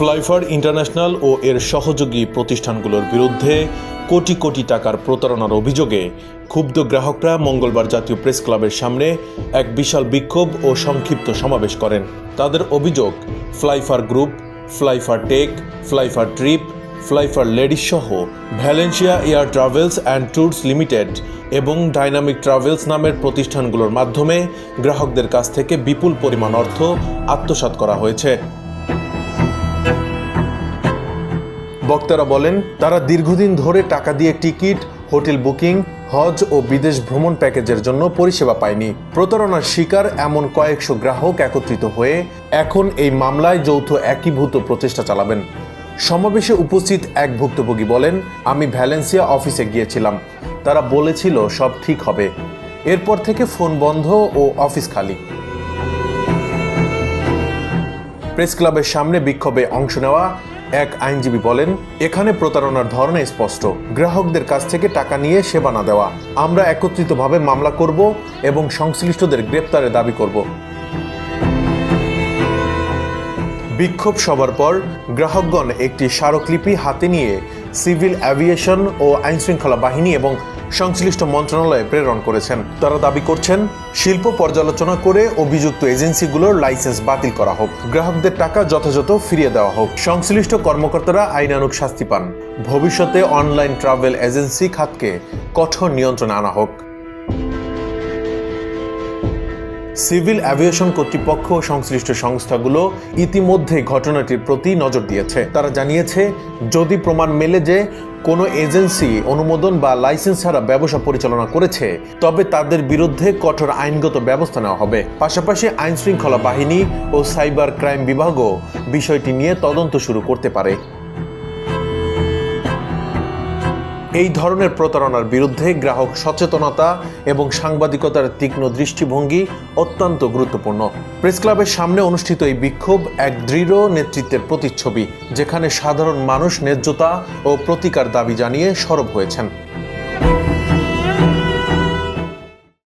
ফ্লাইফার international ও এর সহযোগী প্রতিষ্ঠানগুলোর বিরুদ্ধে কোটি কোটি টাকার প্রতারণার অভিযোগে ক্ষুব্ধ গ্রাহকরা মঙ্গলবার জাতীয় প্রেস ক্লাবের সামনে এক বিশাল বিক্ষোভ ও সংক্ষিপ্ত সমাবেশ করেন। তাদের অভিযোগ, Flyfar group, Flyfar tech, Flyfar trip, Flyfar ladies সহ Valencia air travels and tours limited এবং ডাইনামিক ট্রাভেলস নামের প্রতিষ্ঠানগুলোর মাধ্যমে গ্রাহকদের কাছ থেকে বিপুল পরিমাণ অর্থ আত্মসাৎ করা হয়েছে। বক্তারা বলেন, তারা দীর্ঘদিন ধরে টাকা দিয়ে টিকিট, হোটেল বুকিং, হজ ও বিদেশ ভ্রমণ প্যাকেজের জন্য পরিষেবা পায়নি। প্রতারণার শিকার এমন কয়েকশো গ্রাহক একত্রিত হয়ে এখন এই মামলায় যৌথ একীভূত প্রচেষ্টা চালাবেন। সমাবেশে উপস্থিত এক ভুক্তভোগী বলেন, আমি ভ্যালেন্সিয়া অফিসে গিয়েছিলাম। তারা বলেছিল সব ঠিক হবে। এরপর থেকে ফোন বন্ধ ও অফিস খালি। প্রেস ক্লাবের সামনে বিক্ষোভে অংশ নেওয়া এক আইনজীবী বলেন, এখানে প্রতারণার ধরন স্পষ্ট। গ্রাহকদের কাছ থেকে টাকা নিয়ে সেবা না দেওয়া। আমরা একত্রিতভাবে মামলা করব এবং সংশ্লিষ্টদের গ্রেপ্তারের দাবি করব। বিক্ষোভ সবার পর গ্রাহকগণ একটি স্মারকলিপি হাতে নিয়ে সিভিল অ্যাভিয়েশন ও আইনশৃঙ্খলা বাহিনী এবং সংশ্লিষ্ট মন্ত্রণালয়ে প্রেরণ করেছেন। তারা দাবি করছেন, শিল্প পর্যালোচনা করে অভিযুক্ত এজেন্সিগুলোর লাইসেন্স বাতিল করা হোক। গ্রাহকদের টাকা যথাযথ ফিরিয়ে দেওয়া হোক। সংশ্লিষ্ট কর্মকর্তারা আইনানুগ শাস্তি পান। ভবিষ্যতে অনলাইন ট্রাভেল এজেন্সি খাতকে কঠোর নিয়ন্ত্রণে আনা হোক। সিভিল অ্যাভিয়েশন কর্তৃপক্ষ ও সংশ্লিষ্ট সংস্থাগুলো ইতিমধ্যে ঘটনাটির প্রতি নজর দিয়েছে। তারা জানিয়েছে, যদি প্রমাণ মেলে যে কোনো এজেন্সি অনুমোদন বা লাইসেন্স ছাড়া ব্যবসা পরিচালনা করেছে, তবে তাদের বিরুদ্ধে কঠোর আইনগত ব্যবস্থা নেওয়া হবে। পাশাপাশি আইন শৃঙ্খলা বাহিনী ও সাইবার ক্রাইম বিভাগও বিষয়টি নিয়ে তদন্ত শুরু করতে পারে। এই ধরনের প্রতারণার বিরুদ্ধে গ্রাহক সচেতনতা এবং সাংবাদিকতার তীক্ষ্ণ দৃষ্টিভঙ্গি অত্যন্ত গুরুত্বপূর্ণ। প্রেস ক্লাবের সামনে অনুষ্ঠিত এই বিক্ষোভ এক দৃঢ় নেতৃত্বের প্রতিচ্ছবি, যেখানে সাধারণ মানুষ ন্যায্যতা ও প্রতিকার দাবি জানিয়ে সরব হয়েছেন।